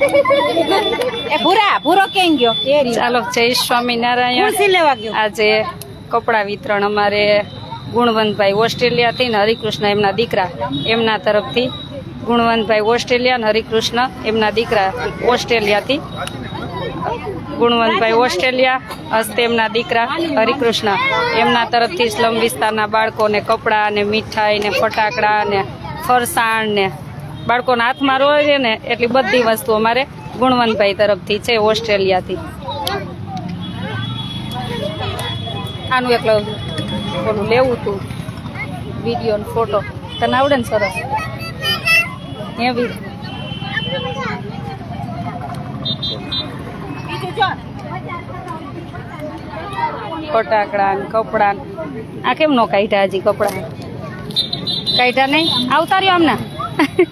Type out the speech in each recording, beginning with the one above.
એ ભૂરા ભૂરો કેમ ગયો? ચાલો જય સ્વામિનારાયણ. લેવા ગયો. આજે કપડા વિતરણ અમારે ગુણવંતભાઈ ઓસ્ટ્રેલિયાથી ને હરિકૃષ્ણ એમના દીકરા એમના તરફથી. ગુણવંતભાઈ ઓસ્ટ્રેલિયા ને હરિકૃષ્ણ એમના દીકરા ઓસ્ટ્રેલિયાથી ગુણવંતભાઈ ઓસ્ટ્રેલિયા હસ્તે એમના દીકરા હરિકૃષ્ણ એમના તરફથી સ્લમ વિસ્તારના બાળકોને કપડાં ને મીઠાઈ ને ફટાકડા ને ફરસાણ ને બાળકોના હાથમાં રોવે ને, એટલી બધી વસ્તુ અમારે ગુણવંતભાઈ તરફથી છે, ઓસ્ટ્રેલિયાથી. આનું એકલો ઓલું લેવું હતું વીડિયો ફોટો તને આવડે ને સરસ? એવી ફટાકડા કપડા આ કેમ નો કાઢ્યા હજી કપડા? કાઢ્યા નહીં? આવતા રહ્યો આમના એ મ-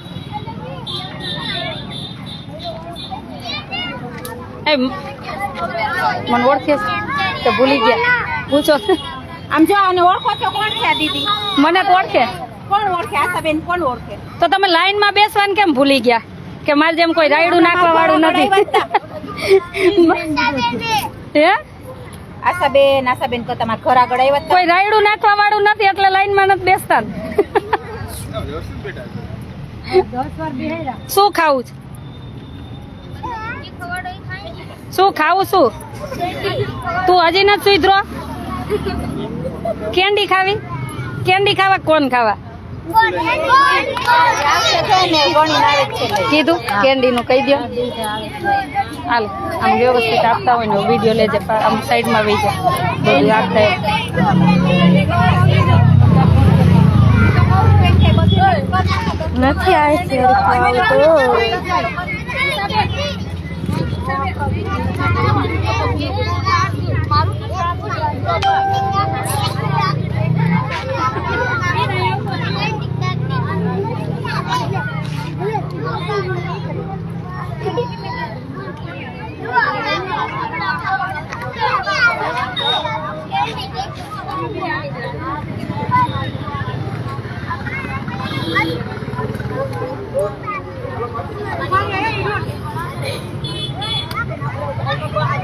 મને ઓળખે તો ભૂલી ગયા. પૂછો. આમ જો આને ઓળખો છો કોણ છે દીદી? મને તો ઓળખે. કોણ ઓળખે? આશાબેન કોણ ઓળખે? તો તમે લાઈનમાં બેસવાનું કેમ ભૂલી ગયા? કે મારે જેમ કોઈ રાયડું નાખવા વાળું નથી. હે? આશાબેન આશાબેન તો તમારા ઘર આગળ આવ્યા કોઈ રાયડું નાખવા વાળું નથી એટલે લાઈનમાં નથી બેસતા ને. શું ખાવું છે? શું ખાવું શું? તું હજી નથી સુધરો કેન્ડી ખાવી? કેન્ડી ખાવા કોણ ખાવા. કીધું? કેન્ડી કહી દો હાલ, આમ વ્યવસ્થિત આપતા હોય ને વીડિયો લેજે આમ સાઈડમાં વહી બધું આપતા હોય. નથી આવે છે પૈસા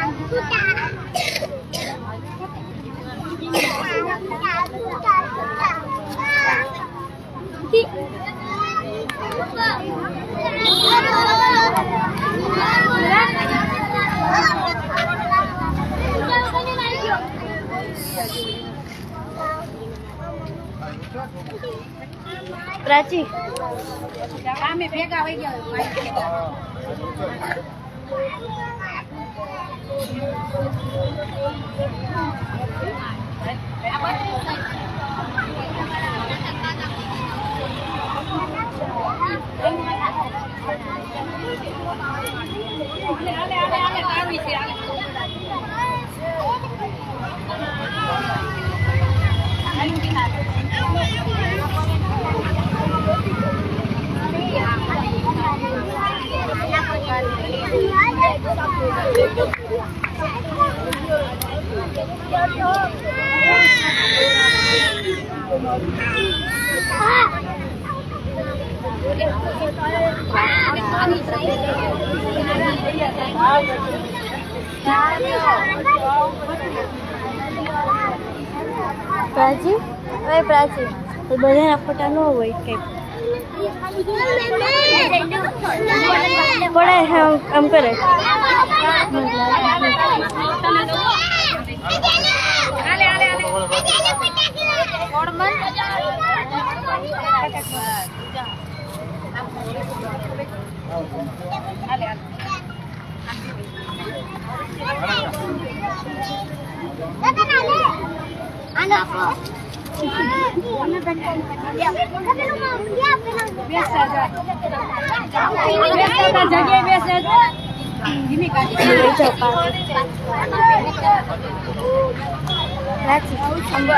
Papa, manja pan, manja pan. Sibu manja pan. પ્રાચી અમે ભેગા વહી ગયા પ્રાચી હવે પ્રાચી. તો બધાના ફોટા ન હોય કંઈક. પડે આમ કરે. આનો biasa aja biasa aja biasa aja coba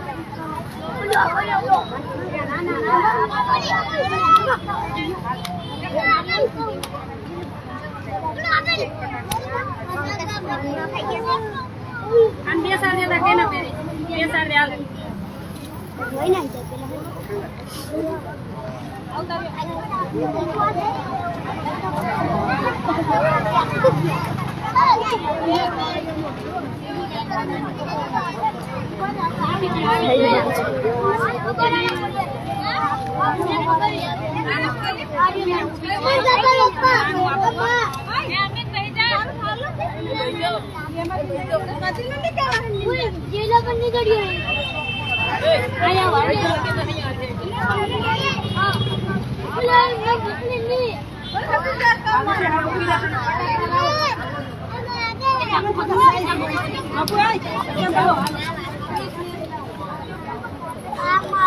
લીધો આવી ગયા તમે એને બેસાડો હમણાં હો છેલ્લે તમને નાના હાલ તું હાલ. આવી ગયા.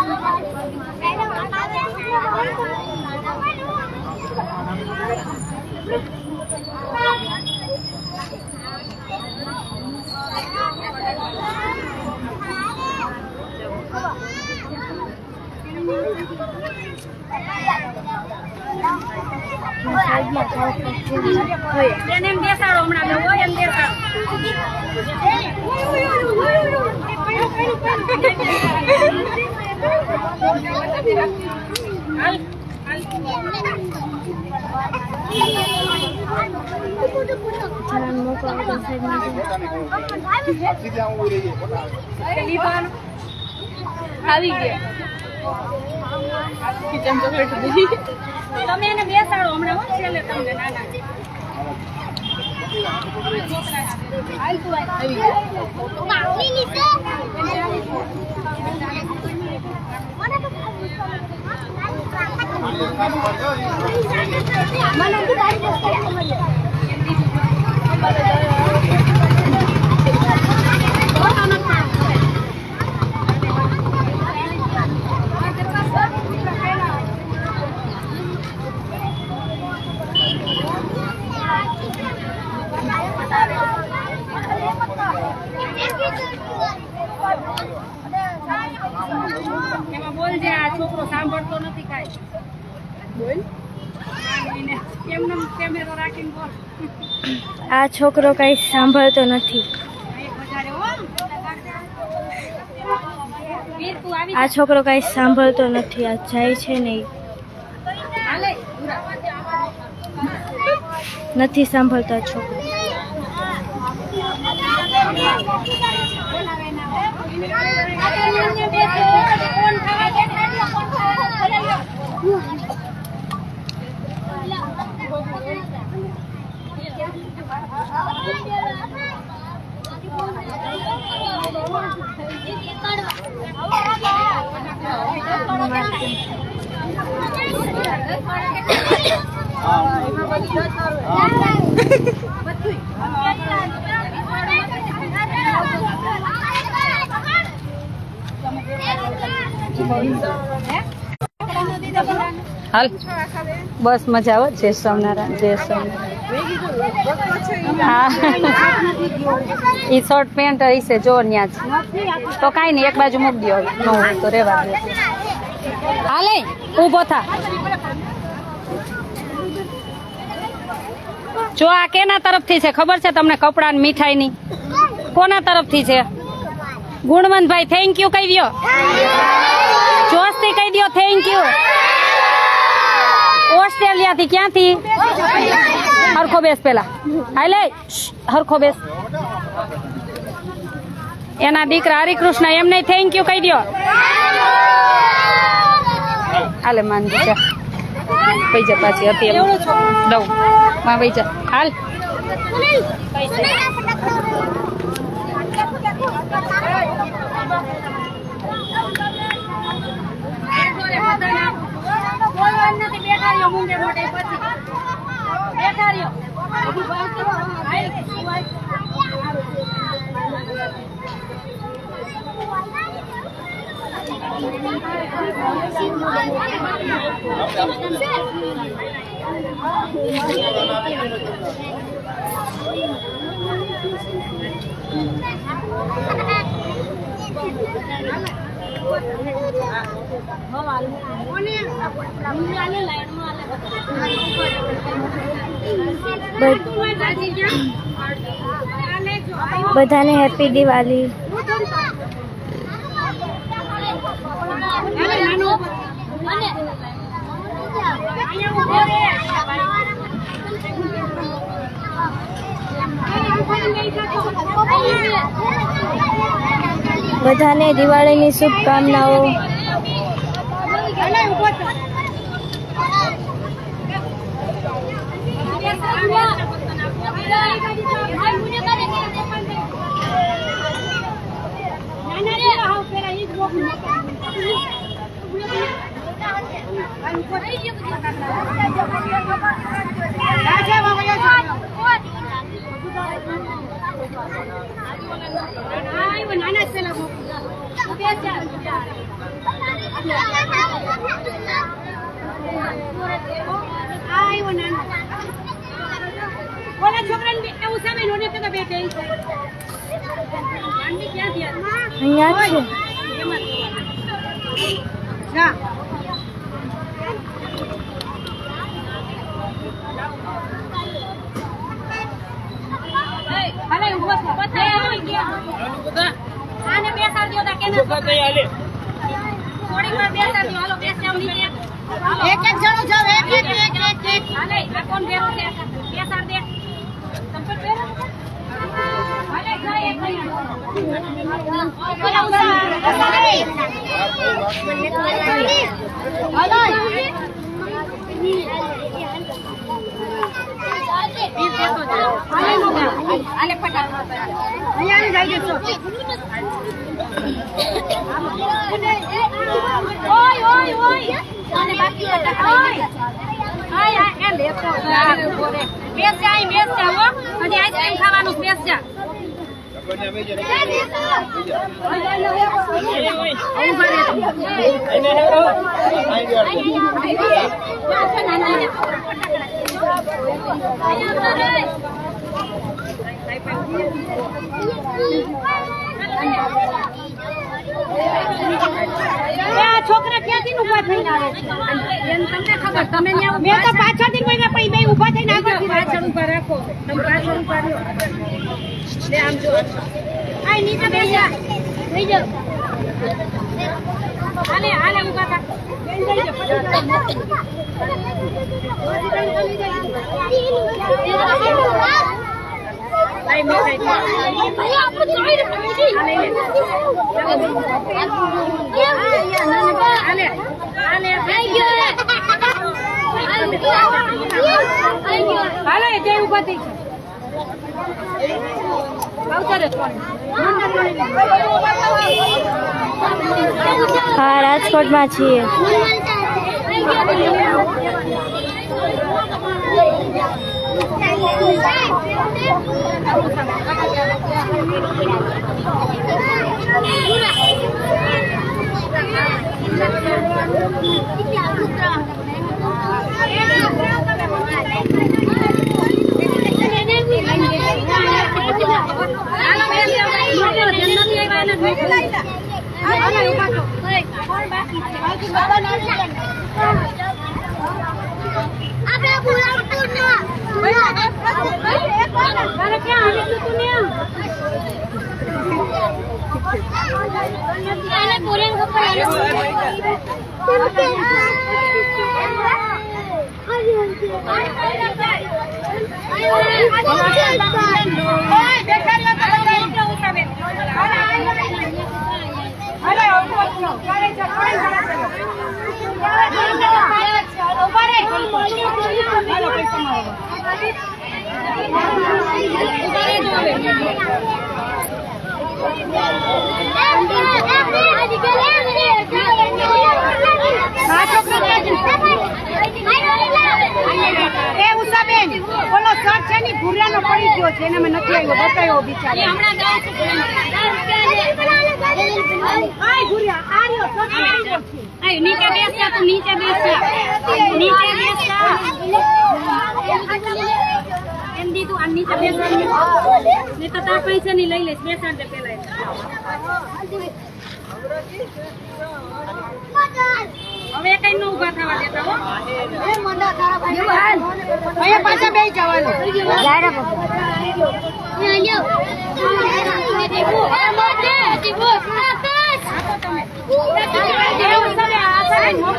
એમાં બોલ જે આ છોકરો સાંભળતો નથી કાંઈ બોલ એને કેમ કેમેરો રાખીને બોલ આ છોકરો કઈ સાંભળતો નથી એક છોકરો હો સાંભળતો નથી. આ છોકરો કઈ સાંભળતો નથી. આ જાય છે નહીં નથી સાંભળતો આ છોકરો. હાલ. બસ મજા આવે. જય સ્વામિનારાયણ જય સ્વામિનારાયણ. ઈ શર્ટ પેન્ટ હશે જો ન્યા જ. તો કાંઈ નહીં, એક બાજુ મૂકી દો તો રેવા હાલે, ઊભો થા. જો આ કેના તરફથી છે, ખબર છે તમને કપડા મીઠાઈની? કોના તરફથી છે? ગુણવંતભાઈ થેન્ક યુ કહી દો જોશથી કહી દો થેન્ક યુ ઓસ્ટ્રેલિયા થી ક્યાંથી? હરખો બેસ પેલા હાલે હરખો બેસ એના દીકરા હરિકૃષ્ણ એમને થેન્ક યુ કહી દો હાલે માનજી જા પાછી હતી એમ માં જા હાલ બોલવાનું નથી રહ્યો મુંગે પછી બેઠા રહ્યો બધાને હેપી દિવાળી. બધાને દિવાળીની શુભકામનાઓ. નાના છે અહીંયા છે. જા હાલે ઊભો થા બતાય આવી ગયા આને બેસાડ દો તા કેને ખાવાનું છે, બેસ જા એ આ છોકરા ક્યાંથી નું થઈને આવે તમને ખબર તમે મેં તો પાછળથી કોઈને પણ બે ઊભા થઈને આગળ પાછળ ઊભા રાખો. તમે પાછળ ઊભા રહ્યો. લે આમ જો આ નીચે બેસા થઈ જાઓ. હાલે હાલે થા. હાલે બે ઊભા થઈ આવતા હા રાજકોટમાં છીએ. હાલો બેન જન્મથી આવ્યા ને મીઠાઈ હાલો ઊભા થો કોણ બાકી છે આપણે બુરાપુરના તારે ક્યાં આવી ગયું તું ને આને બોલેન કપડા એ ઉષાબેન ઓલો શર્ટ છે ને ભૂરિયાનો પડી ગયો છે એને મેં નથી આવ્યો બતાવ્યો બિચારો હમણાં ગાઉં છું આય ભૂરિયા આ રહ્યો શર્ટ પડી ગયો છે આય નીચે બેસજા તું નીચે બેસજા નીચે બેસજા એમ દીધું આ નીચે બેસવા નહીં. તો તાર પૈસા ની લઈ લઈશ બેસાડ દે પેલા હવે કઈ નો ઊભા થવા દેતા હો. અહીંયા પાછા બે જવાનું. મોટાને જ દેવાના રાંચી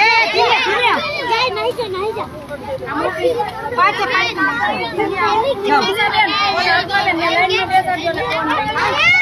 રાંચી અમીર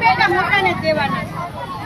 બે એટલા મોટા ને તો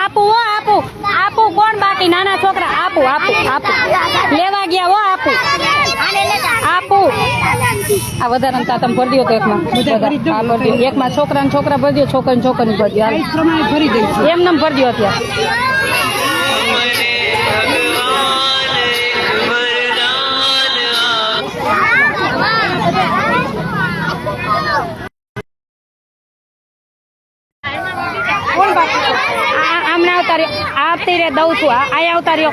આપું હો આપું. આપું કોણ બાકી નાના છોકરા. આપું આપું આપું. લેવા ગયા હો આપું. આપું. આ વધારે તમે ભરી દો તો એકમાં. હા ભરી દો. એકમાં છોકરા ને છોકરા ભરી દો છોકરા ને છોકરી ભરી દો. એમ નમ ભરી દો અત્યારે. રે દઉં છું. અહીંયા આવતા રહ્યો.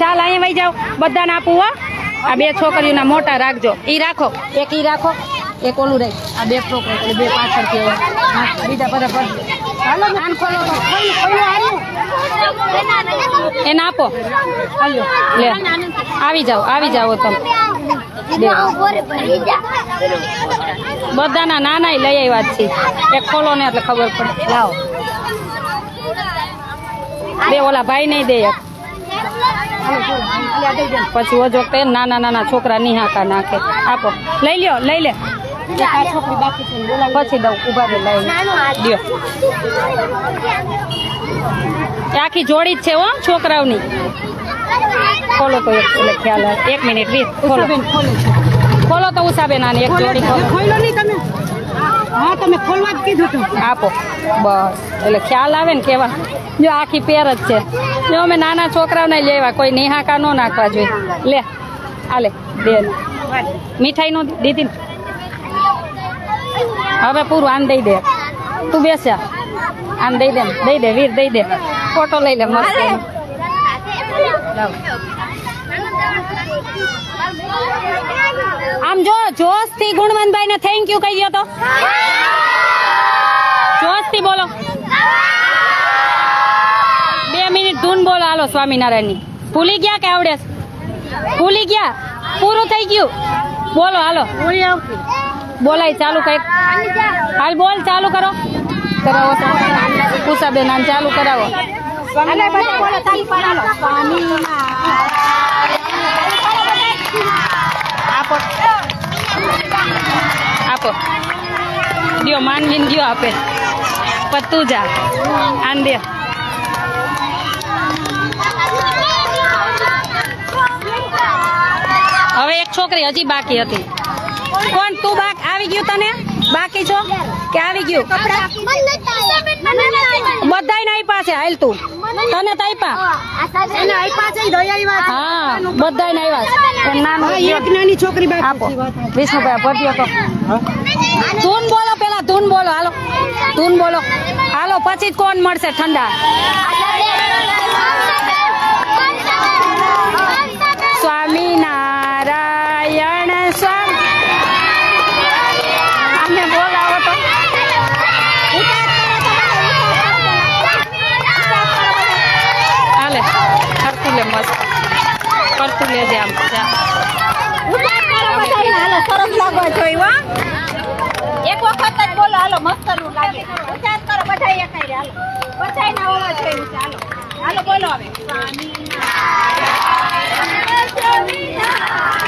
ચાલ, અહીંયા વહી જાઓ. બધાને આપું, હો. આ બે છોકરીઓના મોટા રાખજો. એ રાખો. એક ઈ રાખો. એક ઓલું રાખ. આ બે છોકરી બે પાછળ બીજા બધા આનું. એને આપો. હાલ્યો લે. આવી જાઓ આવી જાઓ તમે. બધાના નાના લઈ આવ્યા છે. એક ખોલો ને એટલે ખબર પડે. લાવો. બે ઓલા ભાઈ નહીં દે પછી ઓજો તે નાના નાના છોકરા નિહાકા નાખે. આપો. લઈ લ્યો લઈ લે. છોકરી બાકી છે પછી દઉં ઊભા દે લઈ લ્યો. આખી જોડી જ છે હો છોકરાઓની. ખોલો તો એક ખ્યાલ એક મિનિટ વીસ ખોલો. ખોલો. તો ઉષાબેન આને એક જોડી ખોલો. ખોલો નહીં તમે. હા તમે ખોલવા જ કીધું આપો. બસ. એટલે ખ્યાલ આવે ને કેવા. જો આખી પેર જ છે. જો અમે નાના છોકરાઓને લેવા કોઈ નિહાકા ન નાખવા જોઈએ. લે આ લે દે મીઠાઈ નો દીધી હવે પૂરું આમ દઈ દે. તું બેસ્યા આમ દઈ દે દઈ દે વીર દઈ દે. ફોટો લઈ લે મસ્ત આમ જો જોશથી ગુણવંતભાઈ ને થેન્ક યુ કહી દો તો. જોશથી બોલો. બોલો હાલો સ્વામિનારાયણની. ભૂલી ગયા કે આવડે ભૂલી ગયા? પૂરું થઈ ગયું? બોલો હાલો. બોલાય ચાલુ કંઈક હાલ બોલ ચાલુ કરો. કરાવો પૂછાબેન ચાલુ કરાવો. આપો. આપો. દિયો માનવીને દિયો આપે. પત્તું જા. આન દે હવે એક છોકરી હજી બાકી હતી. કોણ તું બાક? આવી ગયું તને? બાકી છો? કે આવી ગયું? બધાય આપ્યા છે હાલ તું. તને તો આપ્યા હા બધાય આવ્યા છે. નાનું છોકરી આપો. વિષ્ણુભાઈ ભરતી હતો ધૂન બોલો પેલા ધૂન બોલો હાલો. ધૂન બોલો. હાલો પછી કોણ મળશે ઠંડા સ્વામિનારાયણ સ્વામી આને બોલાવો તો હાલે કરતું લે મસ્ત કરતું લેજે આમ જા એક વખત જ બોલો હાલો મસ્તનું લાગે. ઉચાર કરો બધા એક હાલો. બધા ના હોવા જોઈએ ચાલો હાલો. બોલો હવે. હવે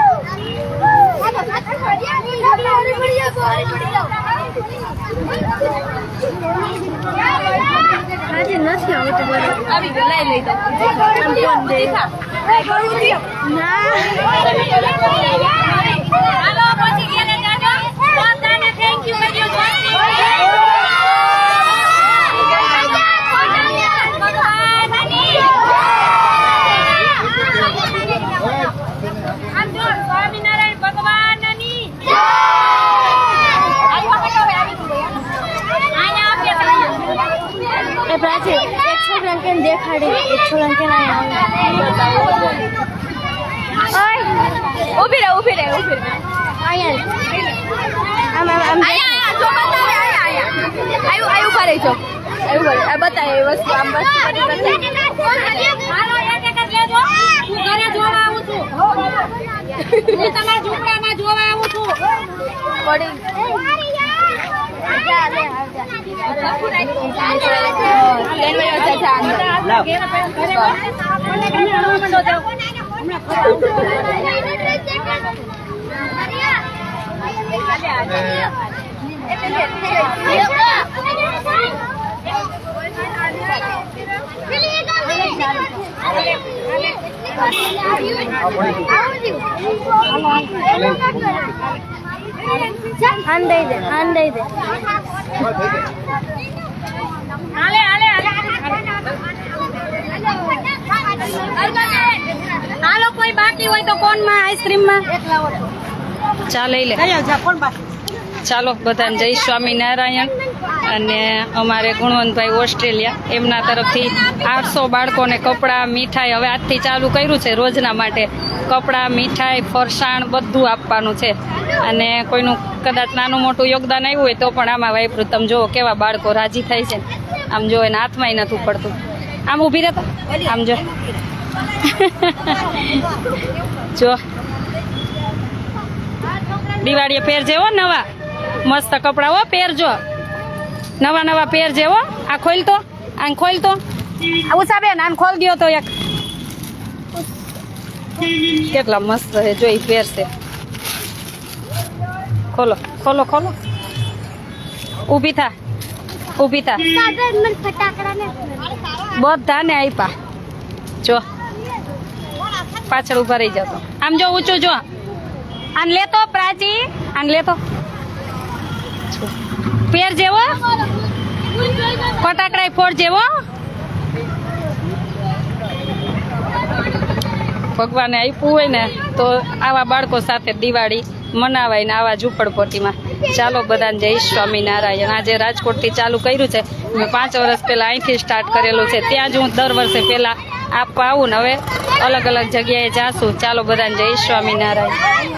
આજે નથી આવતું બરાબર આવી ગયો લઈ લઈ દો. આમ ફોન દે? હાલો પછી ઘેરે જાજો. બધાને થેન્ક યુ કહી દો સ્વામિનારાયણ ભગવાનની અહીંયા આપીએ એ પ્રાચી એક છોકરાને કેમ દેખાડી એક છોકરાને કેમ ઊભી રહે ઊભી રહે ઊભી રહે અહીંયા આમ આમ આમ આયા જો બતાવે આયા આયા આયુ આયુ કરે જો આયુ કરે આ બતાવે એ વસ્તુ આમ બસ એક એક જ લેજો હું ઘરે જોવા આવું છું હું તમારા ઝૂંપડામાં જોવા આવું છું પડી લેનવાયો છે લે ચાલો બધાને જય સ્વામિનારાયણ અને અમારે ગુણવંતભાઈ ઓસ્ટ્રેલિયા એમના તરફથી આઠસો બાળકોને કપડાં, મીઠાઈ હવે આજથી ચાલુ કર્યું છે રોજના માટે. કપડાં, મીઠાઈ, ફરસાણ બધું આપવાનું છે. અને કોઈનું કદાચ નાનું મોટું યોગદાન આવ્યું હોય તો પણ આમાં વાપરું તમે જુઓ કેવા બાળકો રાજી થાય છે. આમ જો એને હાથમાં નથી પડતું આમ ઊભી રહેતા. આમ જો જો દિવાળીએ પહેરજે હો નવા? મસ્ત કપડાં હો પહેરજો નવા નવા પહેરજે હો આ ખોલ તો આને ખોલ તો ઉષાબેન, આને ખોલ દ્યો તો એક. કેટલા મસ્ત છે જોઈ પહેરશે ખોલો ખોલો ખોલો. ઊભી થા ઊભી થા. બધાને આપ્યા જો પાછળ ઊભા રહી જતો આમ જો ઊંચું જો. આન લેતો પ્રાચી. આન લેતો. પેર જેવો? ફટાકડા ફોડ જેવો? ભગવાને આપ્યું હોય ને તો આવા બાળકો સાથે દિવાળી મનાવાય ને આવા ઝૂંપડપટ્ટીમાં ચાલો બધાને જય સ્વામિનારાયણ. આજે રાજકોટથી ચાલુ કર્યું છે. મેં પાંચ વર્ષ પહેલાં અહીંથી સ્ટાર્ટ કરેલું છે. ત્યાં જ હું દર વર્ષે પહેલાં આપવા આવું ને હવે અલગ અલગ જગ્યાએ જાશું. ચાલો બધાને જય સ્વામિનારાયણ.